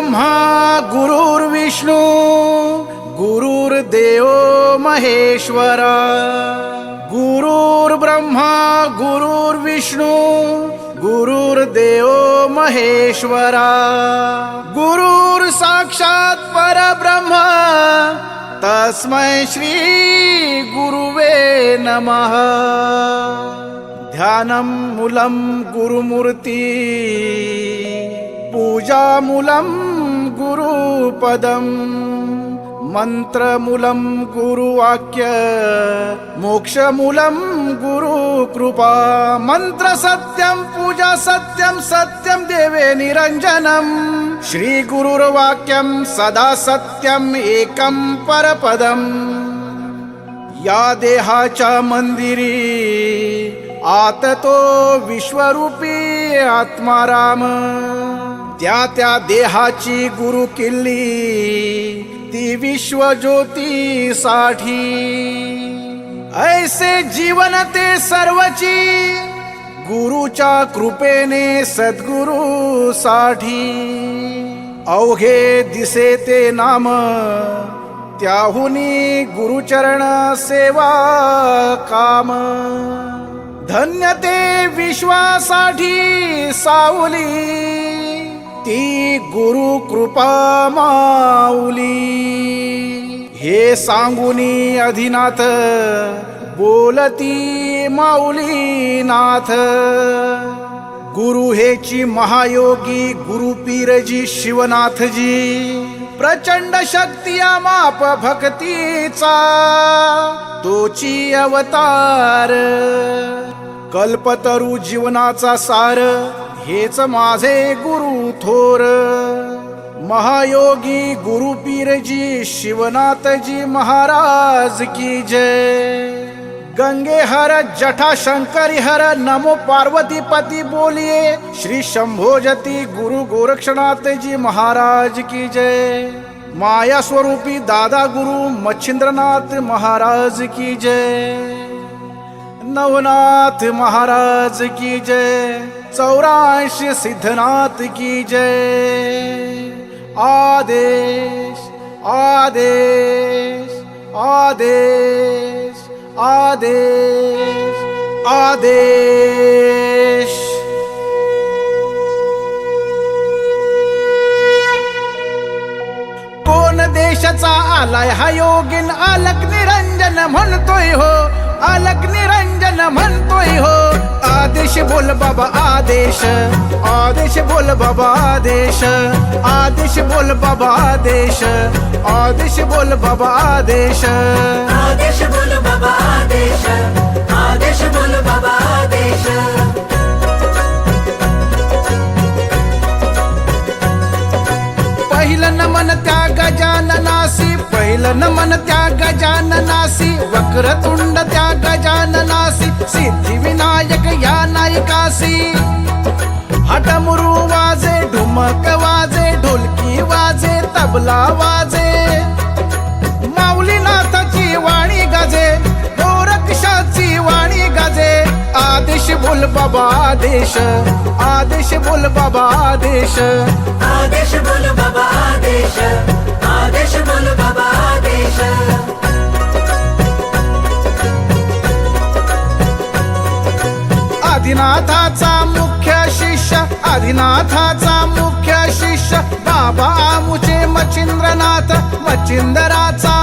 गुरुर्विष्णू गुरुर्देव महेश्वरा गुरुर्ब्रह्मा गुरुर्विष्णू गुरुर्देव महेश्वरा गुरुर साक्षात परब्रह्म तस्मै श्री गुरुवे नमः। ध्यानं मूलं गुरुमूर्ती पूजामूलं गुरुपदम्। मन्त्रमूलं गुरुवाक्य। मोक्षमूलं गुरुकृपा। मन्त्रसत्यं पूजा सत्यं सत्यं देवे निरञ्जनम्। श्रीगुरुर्वाक्यं सदा सत्यम् एकं परपदम्। या देहाच्या मंदिरी आत तो विश्वरूपी आत्माराम त्या त्या देहाची गुरु किल्ली ती विश्वज्योती साठी ऐसे जीवन ते सर्वची गुरुच्या कृपेने सद्गुरु साठी अवघे दिसे ते नाम त्याहुनी गुरुचरण सेवा काम. धन्य ते विश्वासाठी सावली. ती गुरु कृपा माऊली. हे सांगुनी अधिनाथ बोलती माऊली नाथ. गुरु हेची महायोगी गुरु पीरजी शिवनाथजी. प्रचंड शक्ती माप भक्तीचा. तोची अवतार कल्पतरू जीवनाचा सार. हेच माझे गुरु थोर. महायोगी गुरु पीरजी शिवनाथजी महाराज की जय. गंगे हर जठा शंकरी हर नमो पार्वती पती बोलिए श्री शंभोजती गुरु गोरक्षनाथ जी महाराज की जय. माया स्वरूपी दादा गुरु मच्छिंद्रनाथ महाराज की जय. नवनाथ महाराज की जय चौराश सिद्धनाथ की जय। आदेश आदेश आदेश आदेश आदेश। कोण देशाचा आलाय हा योगीन आलक निरंजन म्हणतोय हो आलक निरंजन मन तो हो। आदेश बोल बाबा, आदेश। आदेश बोल बाबा, आदेश। आदेश बोल बाबा, आदेश। आदेश बोल बाबा, आदेश। आदेश नमन त्या गजाननासी पहिलं नमन त्या गजाननासी वक्रतुंड त्या गजाननासी सिद्धिविनायक या नायकासी. हटमुरू वाजे ढुमक वाजे ढोलकी वाजे तबला वाजे आदेश बोल बाबा आदेश. आदेश बोल बाबा आदेश. आदेश बोल बाबा आदेश. आदेश बोल बाबा आदेश. आदिनाथाचा मुख्य शिष्य आदिनाथाचा मुख्य शिष्य. बाबा आमुचे मच्छिंद्रनाथ मच्छिंद्राचा